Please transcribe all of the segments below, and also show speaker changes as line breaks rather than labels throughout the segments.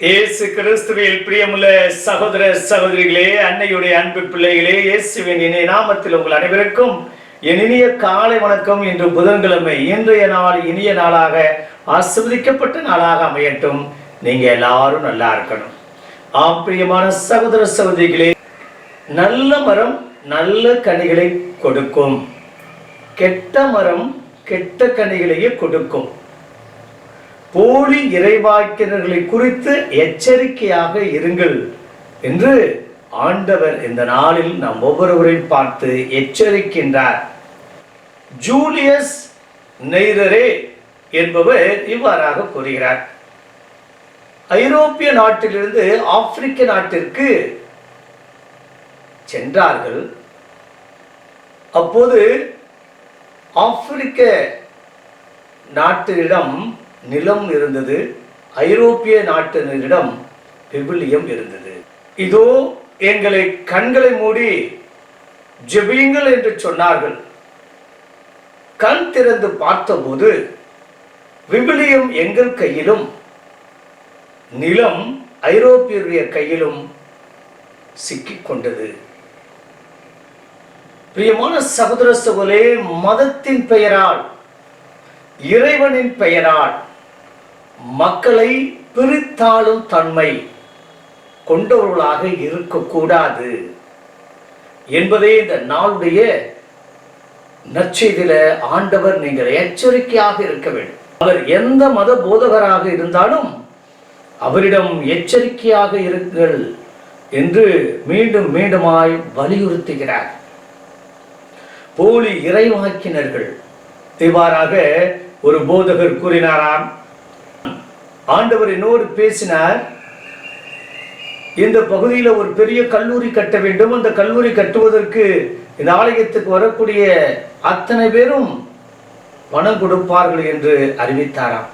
இயேசு கிறிஸ்துவில் பிரியமுள்ள சகோதர சகோதரிகளே அன்னையுடைய அன்பு பிள்ளைகளே இயேசுவின் இணைய நாமத்தில் உங்கள் அனைவருக்கும் என் இனிய காலை வணக்கம். இன்று புதன்கிழமை இன்றைய நாள் இனிய நாளாக ஆசிர்வதிக்கப்பட்ட நாளாக அமையட்டும். நீங்க எல்லாரும் நல்லா இருக்கணும். ஆம் பிரியமான சகோதர சகோதரிகளே நல்ல மரம் நல்ல கனிகளை கொடுக்கும். கெட்ட மரம் கெட்ட கனிகளையே கொடுக்கும். போலி இறைவாக்கினர்களை குறித்து எச்சரிக்கையாக இருங்கள் என்று ஆண்டவர் இந்த நாளில் நாம் ஒவ்வொருவரையும் பார்த்து எச்சரிக்கின்றார். ஜூலியஸ் நெய்ரரே என்பவர் இவ்வாறாக கூறுகிறார். ஐரோப்பிய நாட்டிலிருந்து ஆப்பிரிக்க நாட்டிற்கு சென்றார்கள். அப்போது ஆப்பிரிக்க நாட்டிடம் நிலம் இருந்தது. ஐரோப்பிய நாட்டினரிடம் விபிலியம் இருந்தது. இதோ எங்களை கண்களை மூடி ஜெபியுங்கள் என்று சொன்னார்கள். கண் திறந்து பார்த்தபோது விபிலியம் எங்கள் கையிலும் நிலம் ஐரோப்பியருடைய கையிலும் சிக்கிக் கொண்டது பிரியமான சகோதர சகோதரே மதத்தின் பெயரால் இறைவனின் பெயரால் மக்களை பிரித்தாளும் தன்மை கொண்டவர்களாக இருக்கக்கூடாது என்பதே இந்த நாளுடைய நற்செய்தியில ஆண்டவர் நீங்கள் எச்சரிக்கையாக இருக்க வேண்டும். அவர் எந்த மத போதகராக இருந்தாலும் அவரிடம் எச்சரிக்கையாக இருங்கள் என்று மீண்டும் மீண்டுமாய் வலியுறுத்துகிறார். போலி இறைவாக்கினர்கள். இவ்வாறாக ஒரு போதகர் கூறினாராம் ஆண்டவர் என்னோடு பேசினார் இந்த பகுதியில் ஒரு பெரிய கல்லூரி கட்ட வேண்டும். அந்த கல்லூரி கட்டுவதற்கு இந்த ஆலயத்துக்கு வரக்கூடிய அத்தனை பேரும் பணம் கொடுப்பார்கள் என்று அறிவித்தாராம்.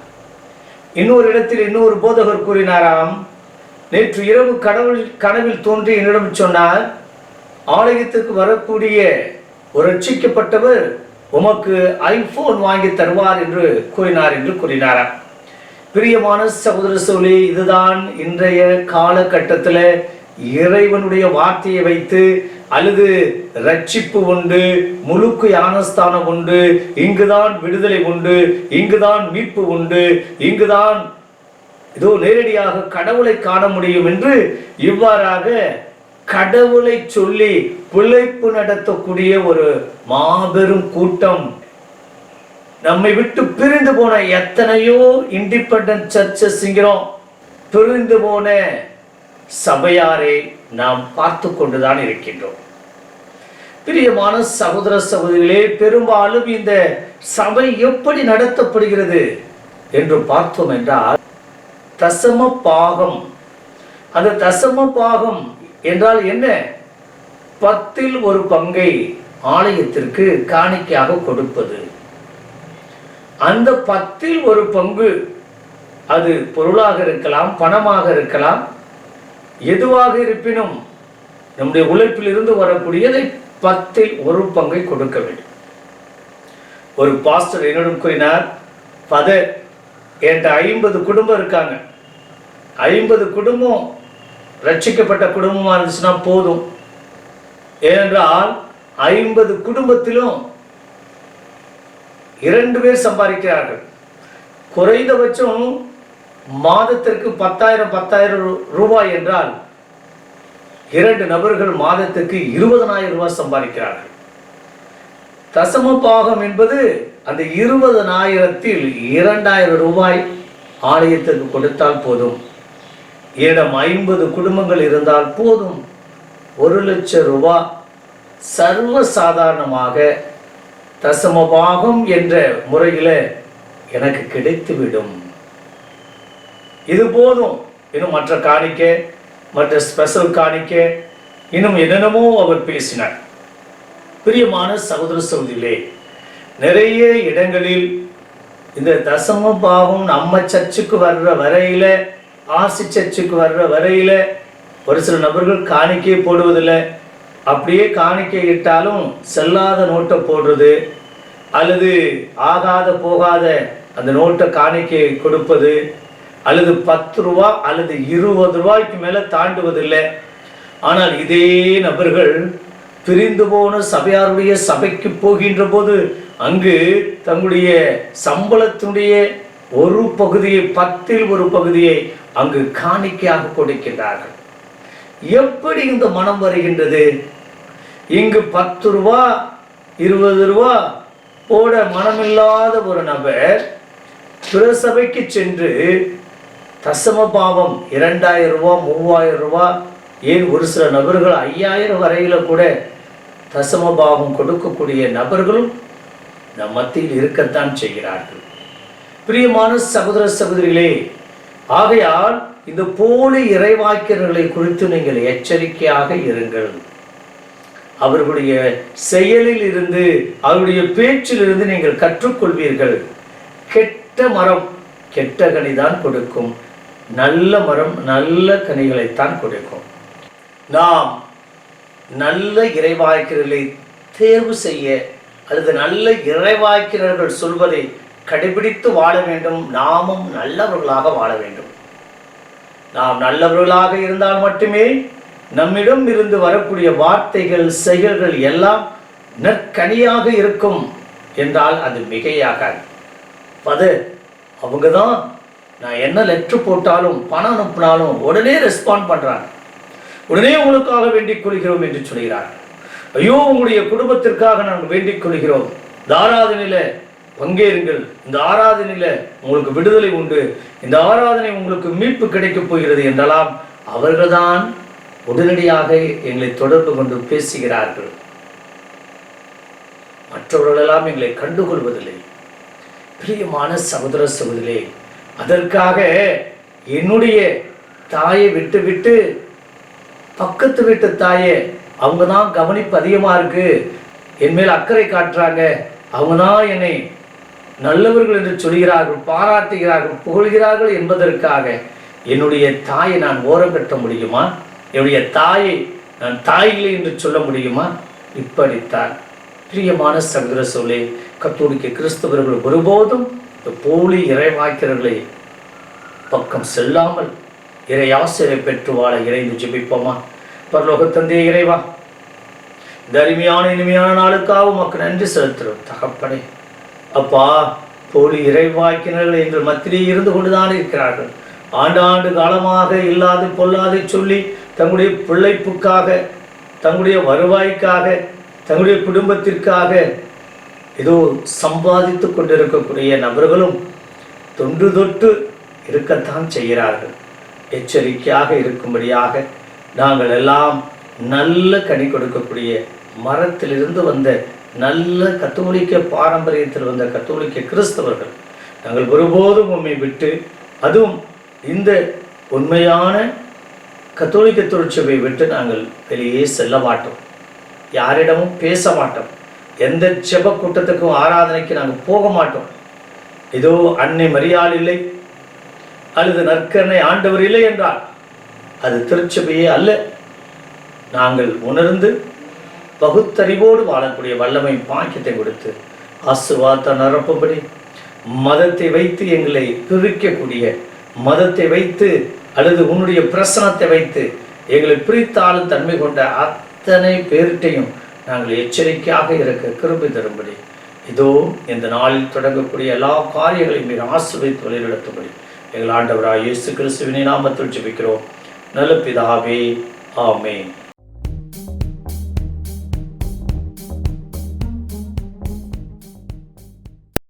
இன்னொரு இடத்தில் இன்னொரு போதகர் கூறினாராம் நேற்று இரவு கடவுள் கனவில் தோன்றி என்னிடம் சொன்னார் ஆலயத்துக்கு வரக்கூடிய ஒரு ரட்சிக்கப்பட்டவர் உமக்கு ஐபோன் வாங்கி தருவார் என்று கூறினார் என்று கூறினாராம். பிரியமான சகோதர சொல்லி இதுதான் இன்றைய காலகட்டத்தில் இறைவனுடைய வார்த்தையை வைத்து அல்லது ரட்சிப்பு உண்டு முழுக்கு யானஸ்தானம் உண்டு இங்குதான் விடுதலை உண்டு இங்குதான் மீட்பு உண்டு இங்குதான் இதோ நேரடியாக கடவுளை காண முடியும் என்று இவ்வாறாக கடவுளை சொல்லி பிழைப்பு நடத்தக்கூடிய ஒரு மாபெரும் கூட்டம். நம்மை விட்டு பிரிந்து போன எத்தனையோ இண்டிபெண்டன்ட் சர்ச்சஸ்ங்கிறோம் பிரிந்து போன சபையாரை நாம் பார்த்து கொண்டுதான் இருக்கின்றோம். பிரியமான சகோதர சகோதரிகளே பெரும்பாலும் இந்த சபை எப்படி நடத்தப்படுகிறது என்று பார்த்தோம் என்றால் தசம பாகம். அந்த தசம பாகம் என்றால் என்ன? பத்தில் ஒரு பங்கை ஆலயத்திற்கு காணிக்கையாக கொடுப்பது. அந்த பத்தில் ஒரு பங்கு. அது பொருளாக இருக்கலாம் பணமாக இருக்கலாம் எதுவாக இருப்பினும் நம்முடைய உழைப்பில் இருந்து வரக்கூடியதை பத்தில் ஒரு பங்கை கொடுக்க வேண்டும். ஒரு பாஸ்டர் என்னிடம் கூறினார் பதர் என்கிட்ட ஐம்பது குடும்பம் இருக்காங்க. ஐம்பது குடும்பம் ரட்சிக்கப்பட்ட குடும்பமாக இருந்துச்சுன்னா போதும். ஏனென்றால் ஐம்பது குடும்பத்திலும் இரண்டு பேர் சம்பாதிக்கிறார்கள். குறைந்தபட்சம் மாதத்திற்கு பத்தாயிரம் பத்தாயிரம் ரூபாய் என்றால் இரண்டு நபர்கள் மாதத்துக்கு இருபதனாயிரம் ரூபாய் சம்பாதிக்கிறார்கள். தசம பாகம் என்பது அந்த இருபதனாயிரத்தில் இரண்டாயிரம் ரூபாய் ஆலயத்திற்கு கொடுத்தால் போதும். இடம் ஐம்பது குடும்பங்கள் இருந்தால் போதும். ஒரு லட்சம் ரூபாய் சர்வ சாதாரணமாக தசமபாகம் என்ற முறையில் எனக்கு கிடைத்துவிடும். இது போதும். இன்னும் மற்ற காணிக்க மற்ற ஸ்பெஷல் காணிக்க இன்னும் என்னென்னமோ அவர் பேசினார். பிரியமான சகோதர சகோதரிகளே நிறைய இடங்களில் இந்த தசம பாவம் நம்ம சர்ச்சுக்கு வர்ற வரையில ஆசி சர்ச்சுக்கு வர்ற வரையில ஒரு சில நபர்கள் காணிக்கை போடுவதில்லை. அப்படியே காணிக்கை இட்டாலும் செல்லாத நோட்டை போடுறது அல்லது ஆகாத போகாத அந்த நோட்டை காணிக்கை கொடுப்பது அல்லது பத்து ரூபா அல்லது இருபது ரூபாய்க்கு மேலே தாண்டுவதில்லை. ஆனால் இதே நபர்கள் பிரிந்து போன சபையாருடைய சபைக்கு போகின்ற போது அங்கு தங்களுடைய சம்பளத்தினுடைய ஒரு பகுதியை பத்தில் ஒரு பகுதியை அங்கு காணிக்கையாக கொடுக்கின்றார்கள். எப்படி இந்த மனம் வருகின்றது? இங்கு பத்து ரூபா இருபது ரூபா போட மனமில்லாத ஒரு நபர் பிற சபைக்கு சென்று தசம பாவம் இரண்டாயிரம் ரூபா மூவாயிரம் ரூபா ஏன் ஒரு சில நபர்கள் ஐயாயிரம் வரையில் கூட தசம பாவம் கொடுக்கக்கூடிய நபர்களும் நம் மத்தியில் இருக்கத்தான் செய்கிறார்கள். பிரியமான சகோதர சகோதரிகளே ஆகையால் இந்த போலி இறைவாக்கியர்களை குறித்து நீங்கள் எச்சரிக்கையாக இருங்கள். அவர்களுடைய செயலில் இருந்து அவருடைய பேச்சிலிருந்து நீங்கள் கற்றுக்கொள்வீர்கள். கெட்ட மரம் கெட்ட கனிதான் கொடுக்கும். நல்ல மரம் நல்ல கனிகளைத்தான் கொடுக்கும். நாம் நல்ல இறைவாய்க்கிறர்களை தேர்வு செய்ய அல்லது நல்ல இறைவாய்க்கிறர்கள் சொல்வதை கடைபிடித்து வாழ வேண்டும். நாமும் நல்லவர்களாக வாழ வேண்டும். நாம் நல்லவர்களாக இருந்தால் மட்டுமே நம்மிடம் இருந்து வரக்கூடிய வார்த்தைகள் செயல்கள் எல்லாம் நற்கனியாக இருக்கும் என்றால் அது மிகையாகாது. அது அவங்க தான் நான் என்ன லெட்ரு போட்டாலும் பணம் அனுப்பினாலும் உடனே ரெஸ்பாண்ட் பண்ணுறாங்க உடனே உங்களுக்காக வேண்டிக் கொள்கிறோம் என்று சொல்கிறார் ஐயோ உங்களுடைய குடும்பத்திற்காக நாங்கள் வேண்டிக் கொள்கிறோம். இந்த பங்கேறுங்கள். இந்த ஆராதனையில் உங்களுக்கு விடுதலை உண்டு. இந்த ஆராதனை உங்களுக்கு மீட்பு கிடைக்கப் போகிறது என்றெல்லாம் அவர்கள்தான் உடனடியாக எங்களை தொடர்பு கொண்டு பேசுகிறார்கள். மற்றவர்களெல்லாம் எங்களை கண்டுகொள்வதில்லை. பிரியமான சகோதர சகோதரிகளே அதற்காக என்னுடைய தாயை விட்டு விட்டு பக்கத்து வீட்டு தாயே அவங்க தான் கவனிப்பு அதிகமாக இருக்கு. என் மேல் அக்கறை காட்டுறாங்க. அவங்க தான் என்னை நல்லவர்கள் என்று சொல்கிறார்கள் பாராட்டுகிறார்கள் புகழ்கிறார்கள் என்பதற்காக என்னுடைய தாயை நான் ஓரம் கட்ட முடியுமா? என்னுடைய தாயை நான் தாயில்லை என்று சொல்ல முடியுமா? இப்படித்தான். பிரியமான சகோதர சொல்லி கத்தோலிக்க கிறிஸ்தவர்கள் ஒருபோதும் இந்த போலி இறைவாக்கிறர்களை பக்கம் செல்லாமல் இறை ஆசிரியை பெற்று வாழ இறைந்து ஜெபிப்போமா? பரலோக தந்தைய இறைவா இந்த அருமையான இனிமையான நாளுக்காக உமக்கு நன்றி செலுத்துகிறோம். தகப்பனே அப்பா போலி இறைவாக்கினர்கள் எங்கள் மத்தியிலே இருந்து கொண்டுதான் இருக்கிறார்கள். ஆண்டாண்டு காலமாக இல்லாது பொல்லாது சொல்லி தங்களுடைய பிழைப்புக்காக தங்களுடைய வருவாய்க்காக தங்களுடைய குடும்பத்திற்காக ஏதோ சம்பாதித்து கொண்டிருக்கக்கூடிய நபர்களும் தொன்று தொட்டு இருக்கத்தான் செய்கிறார்கள். எச்சரிக்கையாக இருக்கும்படியாக நாங்கள் எல்லாம் நல்ல கனி கொடுக்கக்கூடிய மரத்திலிருந்து வந்த நல்ல கத்தோலிக்க பாரம்பரியத்தில் வந்த கத்தோலிக்க கிறிஸ்தவர்கள் நாங்கள் ஒருபோதும் உண்மை விட்டு அதுவும் இந்த உண்மையான கத்தோலிக்க திருச்சபையை விட்டு நாங்கள் வெளியே செல்ல மாட்டோம். யாரிடமும் பேச மாட்டோம். எந்த செப கூட்டத்துக்கும் ஆராதனைக்கு நாங்கள் போக மாட்டோம். ஏதோ அன்னை மரியாள் இல்லை. அல்லது நற்கரணை ஆண்டவர் இல்லை என்றால் அது திருச்சபையே அல்ல. நாங்கள் உணர்ந்து பகுத்தறிவோடு வாழக்கூடிய வல்லமை பாக்கியத்தை கொடுத்து ஆசுவாத்த நிரப்பும்படி மதத்தை வைத்து எங்களை பிரிக்கக்கூடிய மதத்தை வைத்து அல்லது உன்னுடைய பிரசனத்தை வைத்து எங்களை பிரித்தாலும் தன்மை கொண்ட அத்தனை பேர்கிட்டையும் நாங்கள் எச்சரிக்கையாக இருக்க கிருபி தரும்படி. இதோ இந்த நாளில் தொடங்கக்கூடிய எல்லா காரியங்களையும் மீது ஆசிரியத்து வழிநடத்தும்படி எங்கள் ஆண்டவராக இயேசு கிறிஸ்துவினை நாமத்தில் ஜெபிக்கிறோம். நல்ல பிதாவே ஆமேன்.